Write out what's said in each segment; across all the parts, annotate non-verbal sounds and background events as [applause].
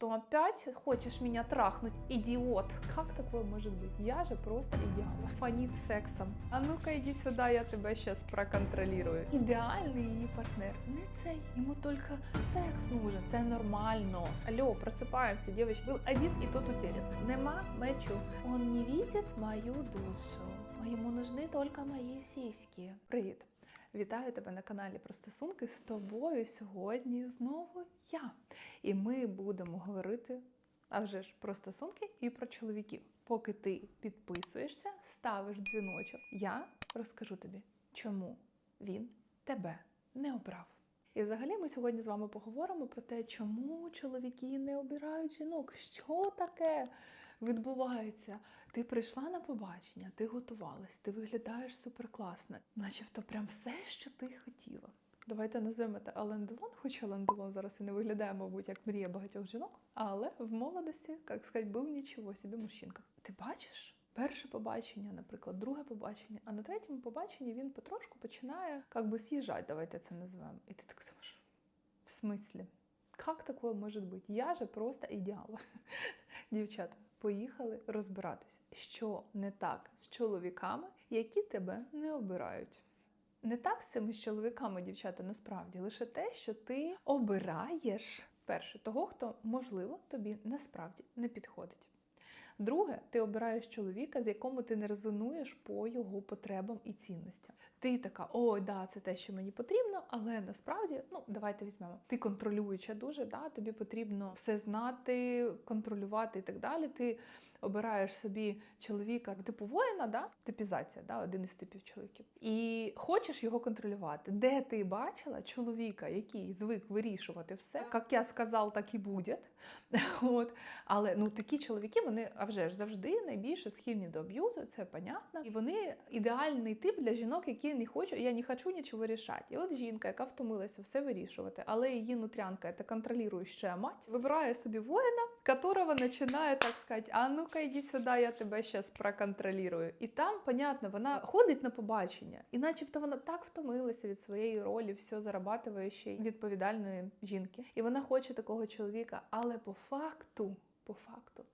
что опять хочешь меня трахнуть, идиот? Как такое может быть? Я же просто идеал. Фонит сексом. А ну-ка иди сюда, я тебя сейчас проконтролирую. Ідеальний її партнер. Не цей. Йому тільки секс нужен. Це нормально. Алло, просипаємося, дівчатки. Был один і тот утерян. Нема мечу. Он не видит мою душу. А йому нужны только мої сіськи. Привіт. Вітаю тебе на каналі про стосунки. З тобою сьогодні знову я. І ми будемо говорити а вже ж про стосунки і про чоловіків. Поки ти підписуєшся, ставиш дзвіночок, я розкажу тобі, чому він тебе не обрав. І взагалі ми сьогодні з вами поговоримо про те, чому чоловіки не обирають жінок. Що таке відбувається? Ти прийшла на побачення, ти готувалась, ти виглядаєш суперкласно, начебто прям все, що ти хотіла. Давайте назвемо це Ален Делон, хоча Ален Делон зараз і не виглядає, мабуть, як мрія багатьох жінок, але в молодості, як сказати, був нічого собі мужчинка. Ти бачиш? Перше побачення, наприклад, друге побачення, а на третьому побаченні він потрошку починає як би з'їжджати, давайте це назвемо. І ти так думаєш, в смислі? Як таке може бути? Я же просто ідеал. [laughs] Дівчата, поїхали розбиратися, що не так з чоловіками, які тебе не обирають. Не так з цими чоловіками, дівчата, насправді, лише те, що ти обираєш перше того, хто, можливо, тобі насправді не підходить. Друге, ти обираєш чоловіка, з якому ти не резонуєш по його потребам і цінностям. Ти така, ой, да, це те, що мені потрібно, але насправді, ну давайте візьмемо. Ти контролююча дуже, да, тобі потрібно все знати, контролювати і так далі. Ти обираєш собі чоловіка типу воїна, да? типізація, да? один із типів чоловіків, і хочеш його контролювати. Де ти бачила чоловіка, який звик вирішувати все, як я сказав, так і буде. [laughs] От. Але ну, такі чоловіки, вони а вже ж завжди найбільше схильні до аб'юзу, це понятно. І вони ідеальний тип для жінок, які не хочуть, я не хочу нічого рішати. І от жінка, яка втомилася все вирішувати, але її нутрянка, це контролююча мать, вибирає собі воїна, которого починає, так сказати, а ну-ка йди сюди, я тебе зараз проконтролюю. І там, понятно, вона ходить на побачення, і начебто вона так втомилася від своєї ролі, все зарабатуючої відповідальної жінки. І вона хоче такого чоловіка, але по факту, по факту,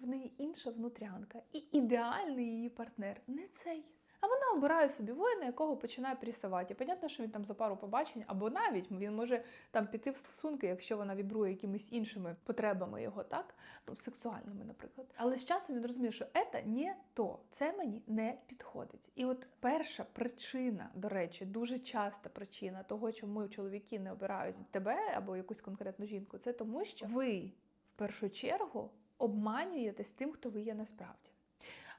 в неї інша внутрянка, і ідеальний її партнер не цей. А вона обирає собі воїна, якого починає пресувати. І понятно, що він там за пару побачень, або навіть він може там піти в стосунки, якщо вона вібрує якимись іншими потребами його, так ну сексуальними, наприклад. Але з часом він розуміє, що це не то, це мені не підходить. І от перша причина, до речі, дуже часта причина того, чому чоловіки не обирають тебе або якусь конкретну жінку, це тому, що ви в першу чергу обманюєтесь тим, хто ви є насправді.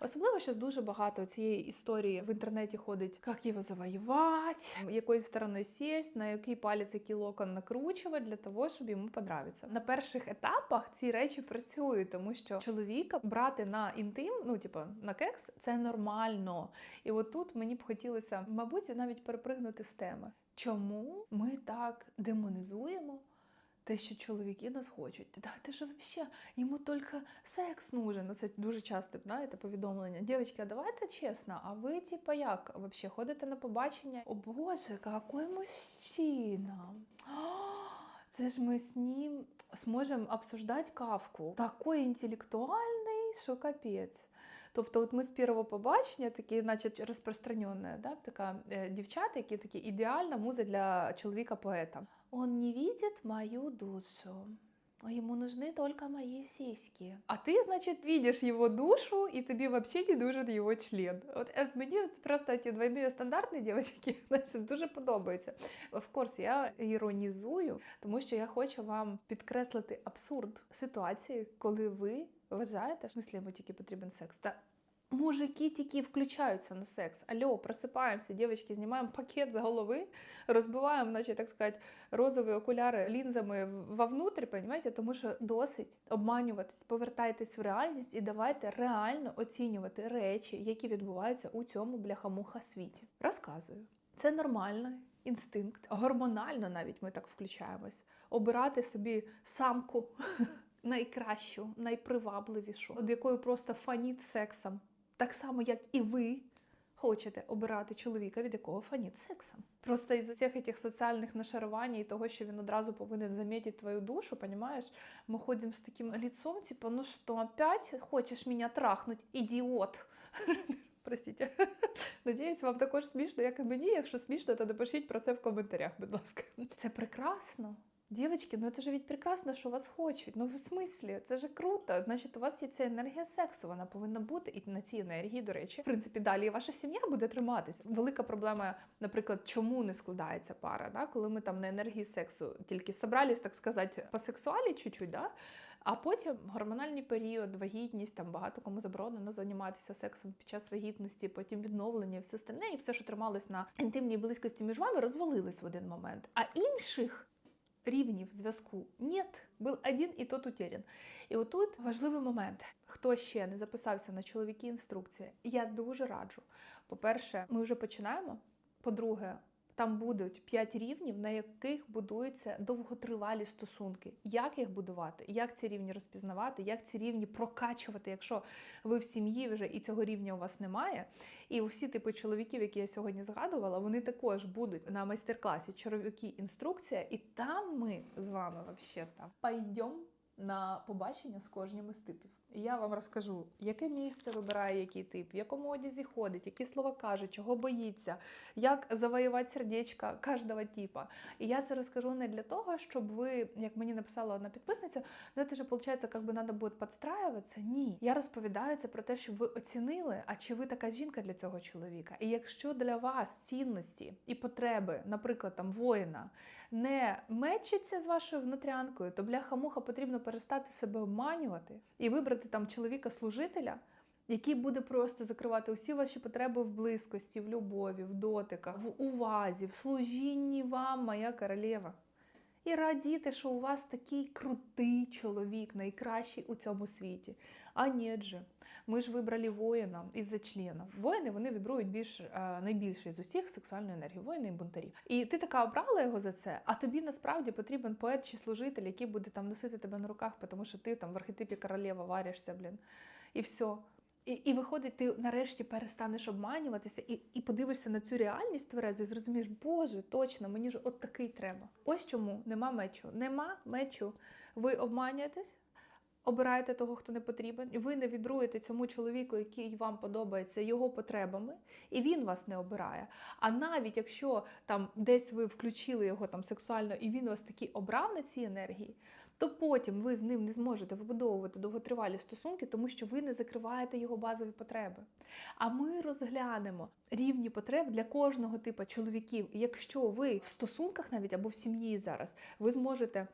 Особливо зараз дуже багато цієї історії в інтернеті ходить, як його завоювати, якою стороною сість, на який палець який локон накручувати для того, щоб йому подобатися. На перших етапах ці речі працюють, тому що чоловіка брати на інтим, ну типу на кекс, це нормально. І от тут мені б хотілося, мабуть, навіть перепригнути з теми. Чому ми так демонізуємо? Те, що чоловіки нас хочуть, да, ти ж взагалі, йому тільки секс нужен. Ну, Це дуже часто знаєте, повідомлення. Дівчатки, а давайте чесно, а ви, типа, як взагалі ходите на побачення? О Боже, який мужчина! Це ж ми з ним зможемо обсуждати кавку. Такий інтелектуальний, що капець. Тобто, от ми з першого побачення, такі, значить, розпространена, да, така е, дівчата, які такі ідеальна муза для чоловіка-поета. Он не видит мою душу. Ему нужны только мои сиськи. А ти, значить, видиш його душу, і тобі взагалі не нужен його член. От е, мені просто ці двойні стандартні дівчатки [laughs] значить, дуже подобаються. В курс я іронізую, тому що я хочу вам підкреслити абсурд ситуації, коли ви вважаєте, в смислі йому тільки потрібен секс. Та Мужики тільки включаються на секс. Алло, просипаємося, дівчатки, знімаємо пакет з голови, розбиваємо, значить, так сказати, розові окуляри лінзами вовнутрі, понімаєте? тому що досить обманюватись, повертайтесь в реальність і давайте реально оцінювати речі, які відбуваються у цьому бляхамуха світі. Розказую. Це нормальний інстинкт. Гормонально навіть ми так включаємось. Обирати собі самку [laughs] найкращу, найпривабливішу, від якої просто фаніт сексом. Так само, як і ви хочете обирати чоловіка, від якого фаніт сексом. Просто із усіх цих соціальних нашарувань і того, що він одразу повинен замітити твою душу, понимаешь, ми ходимо з таким лицом, типа, ну що, опять хочеш мене трахнуть, ідіот. [laughs] Простите. Надіюсь, вам також смішно, як і мені. Якщо смішно, то напишіть про це в коментарях, будь ласка. Це прекрасно. Дівчатки, ну це ж ведь прекрасно, що вас хочуть. Ну в смислі, це ж круто. Значить, у вас є ця енергія сексу, вона повинна бути. І на цій енергії, до речі, в принципі, далі ваша сім'я буде триматися. Велика проблема, наприклад, чому не складається пара, да? коли ми там на енергії сексу тільки собрались, так сказати, по сексуалі чуть-чуть, да? А потім гормональний період, вагітність, там багато кому заборонено займатися сексом під час вагітності, потім відновлення, все остальне, і все, що трималось на інтимній близькості між вами, розвалилось в один момент. А інших рівнів зв'язку нет, був один і тот утерян. І отут важливий момент. Хто ще не записався на чоловіки інструкції, я дуже раджу. По-перше, ми вже починаємо. По-друге, там будуть п'ять рівнів, на яких будуються довготривалі стосунки. Як їх будувати, як ці рівні розпізнавати, як ці рівні прокачувати, якщо ви в сім'ї вже і цього рівня у вас немає. І усі типи чоловіків, які я сьогодні згадувала, вони також будуть на майстер-класі чоловіки інструкція, і там ми з вами взагалі пойдемо на побачення з кожним із типів. Я вам розкажу, яке місце вибирає який тип, в якому одязі ходить, які слова каже, чого боїться, як завоювати сердечко кожного типа. І я це розкажу не для того, щоб ви, як мені написала одна підписниця, ну це ж виходить, як треба буде підстраюватися. Ні. Я розповідаю це про те, щоб ви оцінили, а чи ви така жінка для цього чоловіка. І якщо для вас цінності і потреби, наприклад, там воїна, не мечиться з вашою внутрянкою, то бляха-муха потрібно перестати себе обманювати і вибрати там чоловіка-служителя, який буде просто закривати усі ваші потреби в близькості, в любові, в дотиках, в увазі, в служінні вам, моя королева. І радіти, що у вас такий крутий чоловік, найкращий у цьому світі. А ні же, ми ж вибрали воїна із-за члена. Воїни вони вібрують більш е, найбільше з усіх сексуальну енергію, воїни і бунтарі. І ти така обрала його за це, а тобі насправді потрібен поет чи служитель, який буде там носити тебе на руках, тому що ти там в архетипі королева варишся, блін. І все. І, і виходить, ти нарешті перестанеш обманюватися і і подивишся на цю реальність тверезо і зрозумієш, Боже, точно, мені ж от такий треба. Ось чому нема мечу. Нема мечу. Ви обманюєтесь, обираєте того, хто не потрібен, ви не вібруєте цьому чоловіку, який вам подобається, його потребами, і він вас не обирає. А навіть якщо там десь ви включили його там сексуально, і він вас таки обрав на цій енергії, то потім ви з ним не зможете вибудовувати довготривалі стосунки, тому що ви не закриваєте його базові потреби. А ми розглянемо рівні потреб для кожного типу чоловіків. І якщо ви в стосунках навіть або в сім'ї зараз, ви зможете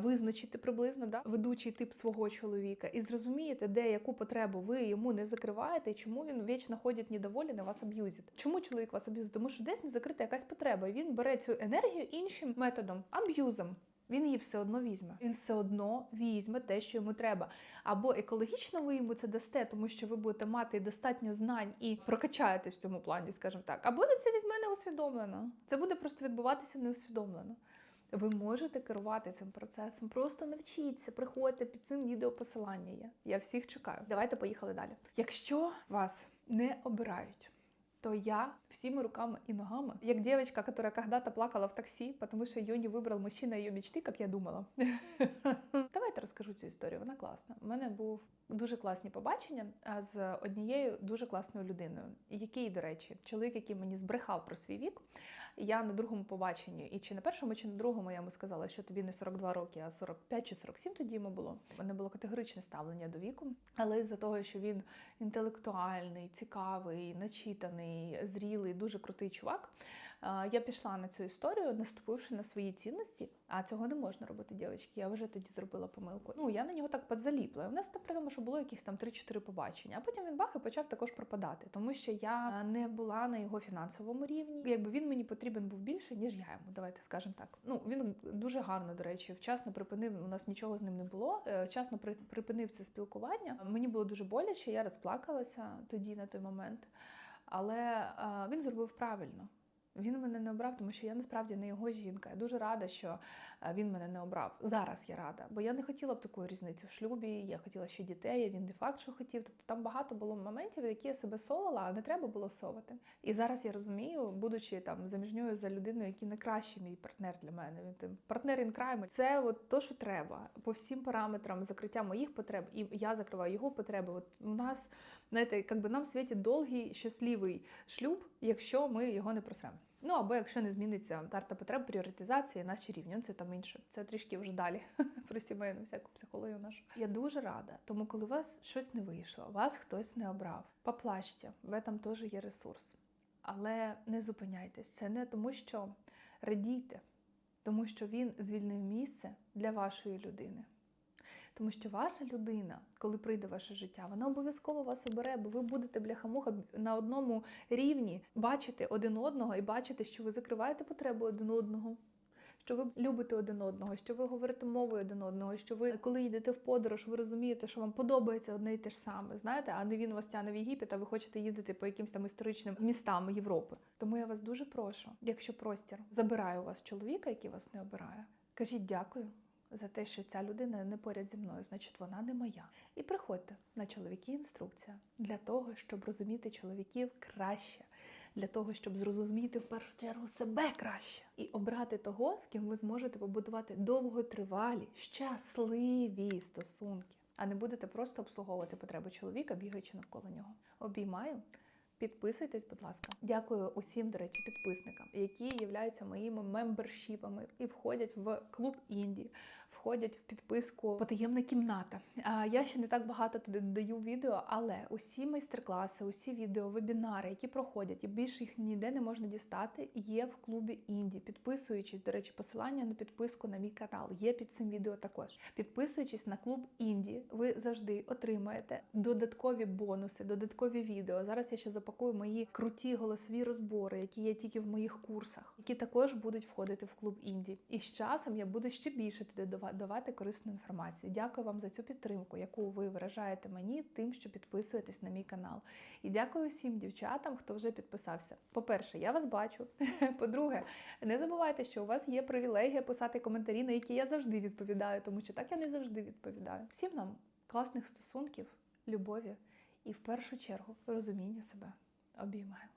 визначити приблизно да, ведучий тип свого чоловіка і зрозумієте, де яку потребу ви йому не закриваєте, і чому він вічно ходить недоволі, на вас аб'юзить. Чому чоловік вас аб'юзить? Тому що десь не закрита якась потреба, і він бере цю енергію іншим методом аб'юзом. Він її все одно візьме. Він все одно візьме те, що йому треба. Або екологічно ви йому це дасте, тому що ви будете мати достатньо знань і прокачаєтесь в цьому плані, скажімо так. Або він це візьме неусвідомлено. Це буде просто відбуватися неусвідомлено. Ви можете керувати цим процесом. Просто навчіться, приходьте під цим відео посилання. Я всіх чекаю. Давайте поїхали далі. Якщо вас не обирають, то я всеми руками и ногами, як девочка, которая когда-то плакала в таксі, потому що ее не вибрав мужчина її мечты, як я думала. [laughs] Давайте розкажу цю історію. Вона класна. У мене був дуже класні побачення з однією дуже класною людиною, який, до речі, чоловік, який мені збрехав про свій вік. Я на другому побаченні, і чи на першому, чи на другому я йому сказала, що тобі не 42 роки, а 45 чи 47 тоді йому було. У мене було категоричне ставлення до віку, але з-за того, що він інтелектуальний, цікавий, начитаний, зрілий, дуже крутий чувак. Я пішла на цю історію, наступивши на свої цінності. А цього не можна робити, дівчатки. Я вже тоді зробила помилку. Ну я на нього так подзаліпла. У нас там при тому, що було якісь там 3-4 побачення. А потім він бах і почав також пропадати, тому що я не була на його фінансовому рівні. Якби він мені потрібен був більше, ніж я йому. Давайте скажемо так. Ну він дуже гарно, до речі, вчасно припинив. У нас нічого з ним не було. Е, вчасно припинив це спілкування. Мені було дуже боляче. Я розплакалася тоді на той момент, але він зробив правильно. Він мене не обрав, тому що я насправді не його жінка. Я дуже рада, що е, він мене не обрав. Зараз я рада, бо я не хотіла б такої різниці в шлюбі. Я хотіла ще дітей. Він де факт, що хотів. Тобто там багато було моментів, які я себе совала, а не треба було совати. І зараз я розумію, будучи там заміжньою за людиною, який найкращий мій партнер для мене. Він там партнер crime. Це от то, що треба по всім параметрам закриття моїх потреб, і я закриваю його потреби. От у нас знаєте, якби нам світить довгий щасливий шлюб, якщо ми його не просремо. Ну або якщо не зміниться карта потреб, пріоритизації, наші рівні, це там інше. Це трішки вже далі [laughs] про сімейну всяку психологію нашу. Я дуже рада, тому коли у вас щось не вийшло, вас хтось не обрав, поплачте, в этом теж є ресурс. Але не зупиняйтесь. Це не тому, що радійте, тому що він звільнив місце для вашої людини. Тому що ваша людина, коли прийде ваше життя, вона обов'язково вас обере, бо ви будете бляхамуха на одному рівні бачити один одного і бачити, що ви закриваєте потребу один одного. Що ви любите один одного, що ви говорите мовою один одного, що ви, коли йдете в подорож, ви розумієте, що вам подобається одне і те ж саме, знаєте, а не він вас тягне в Єгипет, а ви хочете їздити по якимось там історичним містам Європи. Тому я вас дуже прошу, якщо простір забирає у вас чоловіка, який вас не обирає, кажіть дякую за те, що ця людина не поряд зі мною, значить вона не моя. І приходьте на чоловіки інструкція для того, щоб розуміти чоловіків краще, для того, щоб зрозуміти в першу чергу себе краще і обрати того, з ким ви зможете побудувати довготривалі, щасливі стосунки, а не будете просто обслуговувати потреби чоловіка, бігаючи навколо нього. Обіймаю. Підписуйтесь, будь ласка. Дякую усім, до речі, підписникам, які являються моїми мембершіпами і входять в клуб інді, входять в підписку Потаємна кімната. Я ще не так багато туди додаю відео, але усі майстер-класи, усі відео, вебінари, які проходять, і більше їх ніде не можна дістати, є в клубі інді. Підписуючись, до речі, посилання на підписку на мій канал є під цим відео також. Підписуючись на клуб інді, ви завжди отримаєте додаткові бонуси, додаткові відео. Зараз я ще запакую мої круті голосові розбори, які є тільки в моїх курсах, які також будуть входити в клуб інді. І з часом я буду ще більше туди давати корисну інформацію. Дякую вам за цю підтримку, яку ви виражаєте мені тим, що підписуєтесь на мій канал. І дякую всім дівчатам, хто вже підписався. По-перше, я вас бачу. [laughs] По-друге, не забувайте, що у вас є привілегія писати коментарі, на які я завжди відповідаю, тому що так я не завжди відповідаю. Всім нам класних стосунків, любові і в першу чергу розуміння себе. Обіймаю.